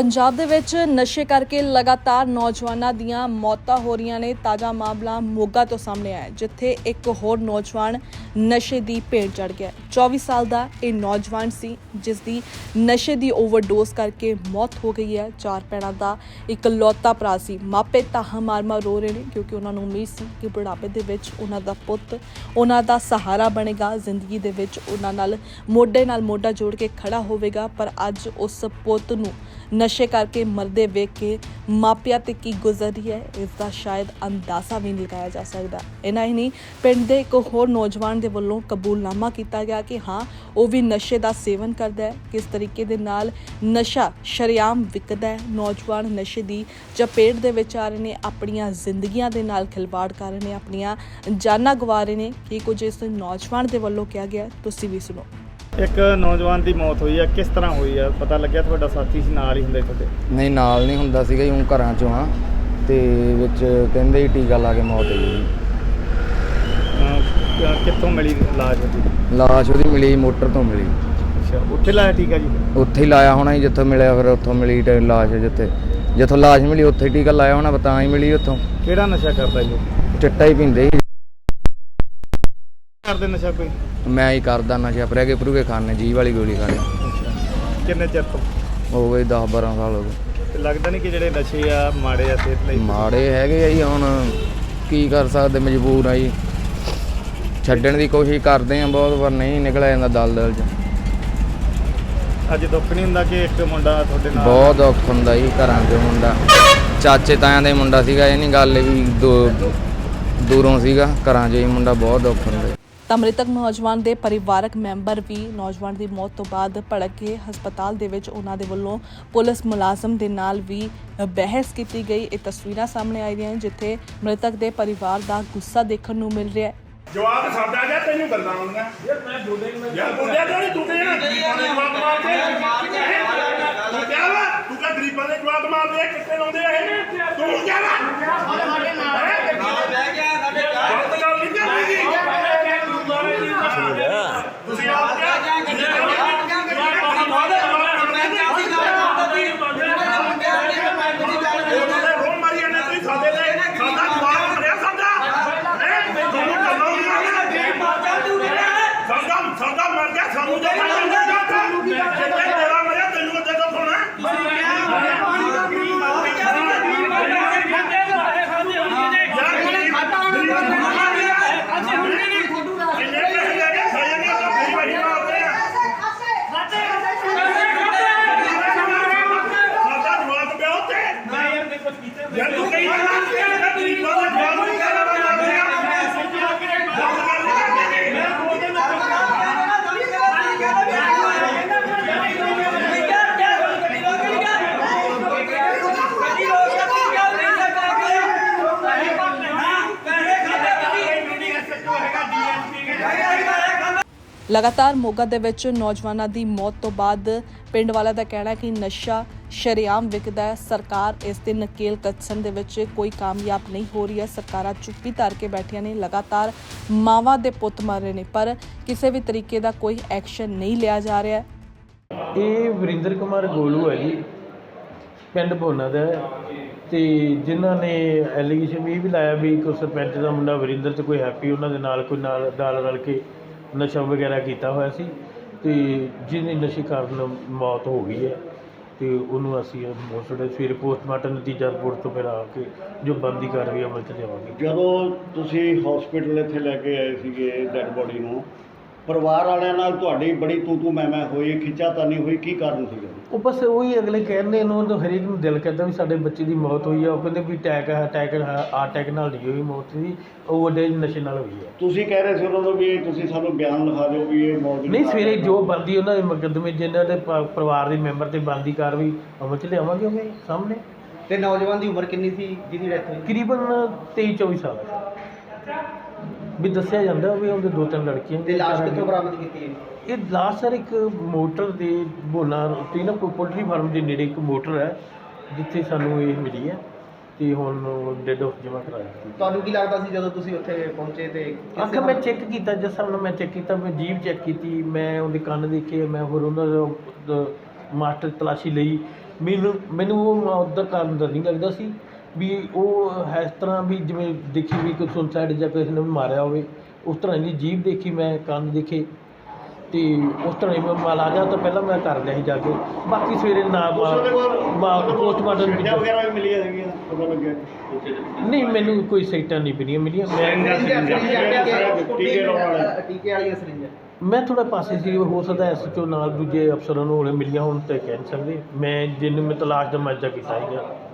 ਪੰਜਾਬ ਦੇ ਵਿੱਚ ਨਸ਼ੇ ਕਰਕੇ ਲਗਾਤਾਰ ਨੌਜਵਾਨਾਂ ਦੀਆਂ ਮੌਤਾਂ ਹੋ ਰਹੀਆਂ ਨੇ। ਤਾਜ਼ਾ ਮਾਮਲਾ ਮੋਗਾ ਤੋਂ ਸਾਹਮਣੇ ਆਇਆ ਜਿੱਥੇ ਇੱਕ ਹੋਰ ਨੌਜਵਾਨ ਨਸ਼ੇ ਦੀ ਭੇਟ ਚੜ ਗਿਆ ਹੈ। 24 ਸਾਲ ਦਾ ਇਹ ਨੌਜਵਾਨ ਸੀ ਜਿਸ ਦੀ ਨਸ਼ੇ ਦੀ ਓਵਰਡੋਜ਼ ਕਰਕੇ ਮੌਤ ਹੋ ਗਈ ਹੈ। ਚਾਰ ਭੈਣਾਂ ਦਾ ਇੱਕ ਲੌਤਾ ਭਰਾ ਸੀ। ਮਾਪੇ ਤਾਹਾਂ ਮਾਰ-ਮਾਰ ਰੋ ਰਹੇ ਨੇ, ਕਿਉਂਕਿ ਉਹਨਾਂ ਨੂੰ ਉਮੀਦ ਸੀ ਕਿ ਬੁਢਾਪੇ ਦੇ ਵਿੱਚ ਉਹਨਾਂ ਦਾ ਪੁੱਤ, ਉਹਨਾਂ ਦਾ ਸਹਾਰਾ ਬਣੇਗਾ। ਜ਼ਿੰਦਗੀ ਦੇ ਵਿੱਚ ਉਹਨਾਂ ਨਾਲ, ਮੋਢੇ ਨਾਲ ਮੋਢਾ ਜੋੜ ਕੇ ਖੜਾ ਹੋਵੇਗਾ, ਪਰ ਅੱਜ ਉਸ ਪੁੱਤ ਨੂੰ ਨਸ਼ੇ ਕਰਕੇ ਮਰਦੇ ਵੇਖ ਕੇ ਮਾਪਿਆਂ ਤੇ ਕੀ ਗੁਜ਼ਰ ਰਹੀ ਹੈ, ਇਸ ਦਾ ਸ਼ਾਇਦ ਅੰਦਾਜ਼ਾ ਵੀ ਨਹੀਂ ਲਗਾਇਆ ਜਾ ਸਕਦਾ। ਇਹਨਾਂ ਹੀ ਨਹੀਂ, ਪਿੰਡ ਦੇ ਇੱਕ ਹੋਰ ਨੌਜਵਾਨ ਦੇ ਵੱਲੋਂ ਕਬੂਲਨਾਮਾ ਕੀਤਾ ਗਿਆ ਕਿ ਹਾਂ, ਉਹ ਵੀ ਨਸ਼ੇ ਦਾ ਸੇਵਨ ਕਰਦਾ ਹੈ। ਕਿਸ ਤਰੀਕੇ ਦੇ ਨਾਲ ਨਸ਼ਾ ਸ਼ਰੇਆਮ ਵਿਕਦਾ ਹੈ। ਨੌਜਵਾਨ ਨਸ਼ੇ ਦੀ ਚਪੇਟ ਦੇ ਵਿੱਚ ਆ ਰਹੇ ਨੇ, ਆਪਣੀਆਂ ਜ਼ਿੰਦਗੀਆਂ ਦੇ ਨਾਲ ਖਿਲਵਾੜ ਕਰ ਰਹੇ ਨੇ, ਆਪਣੀਆਂ ਜਾਨਾਂ ਗਵਾ ਰਹੇ ਨੇ। ਕੀ ਕੁਝ ਇਸ ਨੌਜਵਾਨ ਦੇ ਵੱਲੋਂ ਕਿਹਾ ਗਿਆ ਤੁਸੀਂ ਵੀ ਸੁਣੋ। ਇੱਕ ਨੌਜਵਾਨ ਦੀ ਮੌਤ ਹੋਈ ਆ ਕਿਸ ਤਰ੍ਹਾਂ ਹੋਈ ਆ? ਪਤਾ ਲੱਗਿਆ ਤੁਹਾਡਾ ਸਾਥੀ ਸੀ ਨਾਲ ਹੀ ਹੁੰਦੇ ਤੁਹਾਡੇ? ਨਹੀਂ ਨਾਲ ਨਹੀਂ ਹੁੰਦਾ ਸੀਗਾ ਉਹ ਘਰਾਂ ਚੋਂ ਆ। ਤੇ ਵਿੱਚ ਕਹਿੰਦੇ ਹੀ ਟੀਕਾ ਲਾ ਕੇ ਮੌਤ ਹੋਈ ਜੀ। ਅਹ, ਕਿੱਥੋਂ ਮਿਲੀ ਲਾਸ਼ ਉਹਦੀ? ਲਾਸ਼ ਉਹਦੀ ਮਿਲੀ ਮੋਟਰ ਤੋਂ ਮਿਲੀ। ਅੱਛਾ ਉੱਥੇ ਲਾਇਆ ਟੀਕਾ ਜੀ? ਉੱਥੇ ਹੀ ਲਾਇਆ ਹੋਣਾ ਜੀ ਜਿੱਥੋਂ ਮਿਲਿਆ ਫਿਰ ਉੱਥੋਂ ਮਿਲੀ ਲਾਸ਼ ਜਿੱਥੇ ਜਿੱਥੋਂ ਲਾਸ਼ ਮਿਲੀ ਉੱਥੇ ਹੀ ਟੀਕਾ ਲਾਇਆ ਹੋਣਾ ਤਾਂ ਹੀ ਮਿਲੀ ਉੱਥੋਂ। ਕਿਹੜਾ ਨਸ਼ਾ ਕਰਦਾ ਜੀ? ਉਹ? ਚਿੱਟਾ ਹੀ ਪੀਂਦੇ ਸੀ। ਕਰਦੇ ਨਸ਼ਾ ਕੋਈ? ਮੈਂ ਹੀ ਕਰਦਾ ਨਸ਼ਾ ਪ੍ਰੇਗੇ ਪਰੂਗੇ ਖਾਣੇ ਜੀ ਵਾਲੀ ਗੋਲੀ ਖਾਣੇ। ਕਿੰਨੇ ਚਿਰ ਤੋਂ? ਹੋ ਗਏ 10 12 ਸਾਲ ਹੋ ਗਏ। ਤੇ ਲੱਗਦਾ ਨਹੀਂ ਕਿ ਜਿਹੜੇ ਨਸ਼ੇ ਆ ਮਾੜੇ ਆ ਸਿਹਤ ਲਈ? ਮਾੜੇ ਹੈਗੇ ਆ ਜੀ ਹੁਣ ਕੀ ਕਰ ਸਕਦੇ ਮਜਬੂਰ ਆ ਜੀ। ਛੱਡਣ ਦੀ ਕੋਸ਼ਿਸ਼ ਕਰਦੇ ਆ ਬਹੁਤ ਵਾਰ ਨਹੀਂ ਨਿਕਲਿਆ ਜਾਂਦਾ ਦਲ ਦਲ ਚ। ਅੱਜ ਦੁੱਖ ਨਹੀਂ ਹੁੰਦਾ ਕਿ ਇੱਕ ਮੁੰਡਾ ਤੁਹਾਡੇ ਨਾਲ? ਬਹੁਤ ਦੁੱਖ ਹੁੰਦਾ ਜੀ ਘਰਾਂ ਦੇ ਮੁੰਡਾ। ਚਾਚੇ ਤਾਇਆਂ ਦੇ ਮੁੰਡਾ ਸੀਗਾ ਇਹ ਨਹੀਂ ਗੱਲ ਵੀ ਦੂ- ਦੂਰੋਂ ਸੀਗਾ ਘਰਾਂ 'ਚ ਹੀ ਮੁੰਡਾ ਬਹੁਤ ਦੁੱਖ ਹੁੰਦਾ ਜੀ। ਤਾਂ ਮ੍ਰਿਤਕ ਨੌਜਵਾਨ ਦੇ ਪਰਿਵਾਰਕ ਮੈਂਬਰ ਵੀ ਨੌਜਵਾਨ ਦੀ ਮੌਤ ਤੋਂ ਬਾਅਦ ਭੜਕ ਕੇ ਹਸਪਤਾਲ ਦੇ ਵਿੱਚ ਉਹਨਾਂ ਦੇ ਵੱਲੋਂ ਪੁਲਿਸ ਮੁਲਾਜ਼ਮ ਦੇ ਨਾਲ ਵੀ ਬਹਿਸ ਕੀਤੀ ਗਈ। ਇਹ ਤਸਵੀਰਾਂ ਸਾਹਮਣੇ ਆਈ ਦੀਆਂ ਜਿੱਥੇ ਮ੍ਰਿਤਕ ਦੇ ਪਰਿਵਾਰ ਦਾ ਗੁੱਸਾ ਦੇਖਣ ਨੂੰ ਮਿਲ ਰਿਹਾ ਹੈ। ਜਵਾਬ ਸਾਡਾ ਜਾਂ ਤੈਨੂੰ ਗੱਲਾਂ ਆਉਂਦੀਆਂ ਯਾਰ ਮੈਂ ਬੋਲੇ ਯਾਰ ਬੋਲਿਆ ਤਾਂ ਨਹੀਂ ਤੂੰ ਤੇ ਨਾ ਗਰੀਬਾਂ ਦੇ ਜਵਾਬ ਮਾਰਦੇ ਤੂੰ ਕਿਹਾ ਵਾ ਤੂੰ ਕਿਹਾ ਗਰੀਬਾਂ ਦੇ ਜਵਾਬ ਮਾਰਦੇ ਆ ਕਿੱਥੇ ਲਾਉਂਦੇ ਆ ਇਹ? ਤੂੰ ਕਿਹਾ ਵਾ ਸਾਡੇ ਨਾਲ ਬਹਿ ਗਿਆ ਸਾਡੇ ਨਾਲ ਗੱਲ ਨਹੀਂ ਕਰਨੀ ਤੁਸੀਂ ਆਪ ਕਿਹਾ ਰੋਣ ਮਾਰੀ ਜਾਂਦੇ ਤੁਸੀਂ ਸਾਡੇ ਤੇ ਸਾਡਾ ਜਵਾਬ ਕਰਿਆ ਸਾਡਾ ਹੈ ਤੁਹਾਨੂੰ ਗੱਲਾਂ ਆਉਂਦੀਆਂ ਸਾਡਾ ਸਾਡਾ ਮਰ ਗਿਆ ਸਾਨੂੰ ਜੇ ਮਰ ਜਾਂਦਾ ਜੇ ਤੇਰਾ ਮਰਿਆ ਤੈਨੂੰ ਅੱਗੇ ਤੋਂ ਸੁਣਾ ਯਾਰ ਗਰੀਬ ਗਰੀਬ ਇੰਨੇ ਪੈਸੇ ਲੈ ਕੇ ਖਾਈ ਜਾਂਦੇ ਤਾਂ ਗਰੀਬ ਹੀ ਮਾਰਦੇ ਆ ਸਾਡਾ ਜਵਾਬ ਪਿਆ ਉੱਤੇ ਯਾਰ ਤੂੰ ਕਹੀ ਜਾਂਦਾ ਕਿ ਗਰੀਬਾਂ ਦਾ ਜਵਾਬ ਨਹੀਂ ਕਰਨਾ ਮਾਰਦੇ ਆ ਗੱਲ ਕਰ ਲੈ ਲਗਾਤਾਰ ਮੋਗਾ ਦੇ ਵਿੱਚ ਨੌਜਵਾਨਾਂ ਦੀ ਮੌਤ ਤੋਂ ਬਾਅਦ ਪਿੰਡ ਵਾਲਿਆਂ ਦਾ ਕਹਿਣਾ ਹੈ ਕਿ ਨਸ਼ਾ ਸ਼ਰੇਆਮ ਵਿਕਦਾ ਹੈ। ਸਰਕਾਰ ਇਸ ਤੇ ਨਕੇਲ ਕੱਸਣ ਦੇ ਵਿੱਚ ਕੋਈ ਕਾਮਯਾਬ ਨਹੀਂ ਹੋ ਰਹੀ ਹੈ। ਸਰਕਾਰਾਂ ਚੁੱਪੀ ਧਰ ਕੇ ਬੈਠੀਆਂ ਨੇ, ਲਗਾਤਾਰ ਮਾਵਾਂ ਦੇ ਪੁੱਤ ਮਰ ਰਹੇ ਨੇ, ਪਰ ਕਿਸੇ ਵੀ ਤਰੀਕੇ ਦਾ ਕੋਈ ਐਕਸ਼ਨ ਨਹੀਂ ਲਿਆ ਜਾ ਰਿਹਾ ਇਹ ਵਰਿੰਦਰ ਕੁਮਾਰ ਗੋਲੂ ਹੈ ਜੀ, ਪਿੰਡ ਬੋਨਾ ਦਾ ਹੈ। ਤੇ ਜਿਨ੍ਹਾਂ ਨੇ ਐਲੀਗੇਸ਼ਨ ਇਹ ਵੀ ਲਾਇਆ ਵੀ ਕੋਈ ਸਰਪੰਚ ਦਾ ਮੁੰਡਾ ਵਰਿੰਦਰ ਤੇ ਕੋਈ ਹੈਪੀ, ਉਹਨਾਂ ਦੇ ਨਾਲ ਕੋਈ ਨਾਲ ਨਾਲ ਰਲ ਕੇ ਨਸ਼ਾ ਵਗੈਰਾ ਕੀਤਾ ਹੋਇਆ ਸੀ ਅਤੇ ਜਿਹਨੇ ਨਸ਼ੇ ਕਾਰਨ ਮੌਤ ਹੋ ਗਈ ਹੈ ਅਤੇ ਉਹਨੂੰ ਅਸੀਂ ਮੋਸਟਡ ਸਵੇਰੇ ਪੋਸਟਮਾਰਟਮ ਨਤੀਜਾ ਰਿਪੋਰਟ ਤੋਂ ਫਿਰ ਆ ਕੇ ਜੋ ਬੰਦੀ ਕਾਰਵਾਈ ਅਮਲ ਚ ਲਿਆਵਾਂਗੇ। ਜਦੋਂ ਤੁਸੀਂ ਹਸਪੀਟਲ ਇੱਥੇ ਲੈ ਕੇ ਆਏ ਸੀਗੇ ਡੈੱਡ ਬੋਡੀ ਨੂੰ, ਪਰਿਵਾਰ ਵਾਲਿਆਂ ਨਾਲ ਤੁਹਾਡੀ ਬੜੀ ਤੂੰ ਤੂੰ ਮੈਂ ਮੈਂ ਹੋਈ, ਖਿੱਚਾਤਾਨੀ ਹੋਈ, ਕੀ ਕਾਰਨ ਸੀਗਾ? ਉਹ ਬਸ ਉਹੀ ਅਗਲੇ ਕਹਿੰਦੇ ਨੂੰ ਤਾਂ ਹਰੇਕ ਨੂੰ ਦਿਲ ਕਰਦਾ ਵੀ ਸਾਡੇ ਬੱਚੇ ਦੀ ਮੌਤ ਹੋਈ ਆ। ਉਹ ਕਹਿੰਦੇ ਵੀ ਅਟੈਕ ਹੈ ਅਟੈਕ ਆ ਅਟੈਕ ਨਾਲ ਨਹੀਂ ਹੋਈ ਮੌਤ ਦੀ ਉਹ ਵੱਡੇ ਨਸ਼ੇ ਨਾਲ ਹੋਈ ਹੈ ਤੁਸੀਂ ਕਹਿ ਰਹੇ ਸੀ ਉਹਨਾਂ ਨੂੰ ਵੀ ਤੁਸੀਂ ਸਾਨੂੰ ਬਿਆਨ ਲਿਖਾ ਦਿਓ ਵੀ ਇਹ ਮੌਤ ਦੀ ਨਹੀਂ ਸਵੇਰੇ। ਜੋ ਬੰਦੀ ਉਹਨਾਂ ਦੇ ਮੁਕੱਦਮੇ ਜਿਨ੍ਹਾਂ ਦੇ ਪ- ਪਰਿਵਾਰ ਦੇ ਮੈਂਬਰ ਤੇ ਬੰਦੀ ਕਾਰਵਾਈ ਅਮਲ ਚ ਲਿਆਵਾਂਗੇ ਉਹਦੇ ਸਾਹਮਣੇ। ਤੇ ਨੌਜਵਾਨ ਦੀ ਉਮਰ ਕਿੰਨੀ ਸੀ ਜਿਹਦੀ ਡੈਥ ਹੋਈ? ਤਕਰੀਬਨ 23 24 ਸਾਲ। ਵੀ ਦੱਸਿਆ ਜਾਂਦਾ ਵੀ ਉਹਦੇ ਦੋ ਤਿੰਨ ਲੜਕੀਆਂ ਤੇ ਲਾਸ਼ ਕਿੱਥੋਂ ਬਰਾਮਦ ਕੀਤੀ ਹੈ? ਇਹ ਲਾਸਟ ਸਰ ਇੱਕ ਮੋਟਰ ਦੇ ਬੋਨਾ ਉੱਤੇ ਨਾ ਕੋਈ ਪੋਲਟਰੀ ਫਾਰਮ ਦੇ ਨੇੜੇ ਇੱਕ ਮੋਟਰ ਹੈ ਜਿੱਥੇ ਸਾਨੂੰ ਇਹ ਮਿਲੀ ਹੈ ਤੇ ਹੁਣ ਡੈਡ ਆਫ ਜਮ੍ਹਾਂ ਕਰਾਇਆ ਸੀ ਤੁਹਾਨੂੰ ਕੀ ਲੱਗਦਾ ਸੀ ਜਦੋਂ ਤੁਸੀਂ ਉੱਥੇ ਪਹੁੰਚੇ ਤੇ ਕਿਸ ਆਖਰ ਮੈਂ ਚੈੱਕ ਕੀਤਾ ਜਿਸ ਹਿਸਾਬ ਨਾਲ ਮੈਂ ਚੈੱਕ ਕੀਤਾ ਮੈਂ ਜੀਭ ਚੈੱਕ ਕੀਤੀ ਮੈਂ ਉਹਦੇ ਕੰਨ ਦੇਖੇ ਮੈਂ ਹੋਰ ਉਹਨਾਂ ਦਾ ਮਾਸਟਰ ਤਲਾਸ਼ੀ ਲਈ। ਮੈਨੂੰ ਮੈਨੂੰ ਉਹ ਉਧਰ ਕਰਨ ਦਾ ਨਹੀਂ ਲੱਗਦਾ ਸੀ। ਵੀ ਉਹ ਇਸ ਤਰ੍ਹਾਂ ਵੀ ਜਿਵੇਂ ਦੇਖੀ ਵੀ ਕੋਈ ਸੁਸਾਈਡ ਜਾਂ ਕਿਸੇ ਨੇ ਮਾਰਿਆ ਹੋਵੇ ਉਸ ਤਰ੍ਹਾਂ ਦੀ ਜੀਭ ਦੇਖੀ ਮੈਂ ਕੰਨ ਦੇਖੇ ਤੇ ਉਸ ਤਰ੍ਹਾਂ ਹੀ ਮੈਂ ਮਾਲ ਆ ਜਾ ਤਾਂ ਪਹਿਲਾਂ ਮੈਂ ਕਰ ਲਿਆ ਸੀ ਜਾ ਕੇ। ਬਾਕੀ ਸਵੇਰੇ ਨਾ ਪੋਸਟਮਾਰਟਮ ਸਿੱਟਾਂ ਵਗੈਰਾ ਵੀ ਮਿਲੀਆਂ ਹੈਗੀਆਂ ਪਤਾ ਲੱਗਿਆ। ਨਹੀਂ ਮੈਨੂੰ ਕੋਈ ਸੀਟਾਂ ਨਹੀਂ ਮਿਲੀਆਂ ਮਿਲੀਆਂ। ਮੈਂ। ਟੀਕੇ ਵਾਲੀਆਂ ਸਰਿੰਜਾਂ? ਮੈਂ ਥੋੜਾ ਪਾਸੇ ਸੀ ਹੋ ਸਕਦਾ ਐਸਐਚਓ ਨਾਲ ਦੂਜੇ ਅਫਸਰਾਂ ਨੂੰ ਹੋਲੇ ਮਿਲੀਆਂ ਹੁਣ ਤੇ ਕਹਿ ਨਹੀਂ ਸਕਦੇ। ਮੈਂ ਜਿੰਨ ਮੈਂ ਤਲਾਸ਼ ਦਾ ਮੱਜਾ ਕੀਤਾ ਸੀਗਾ।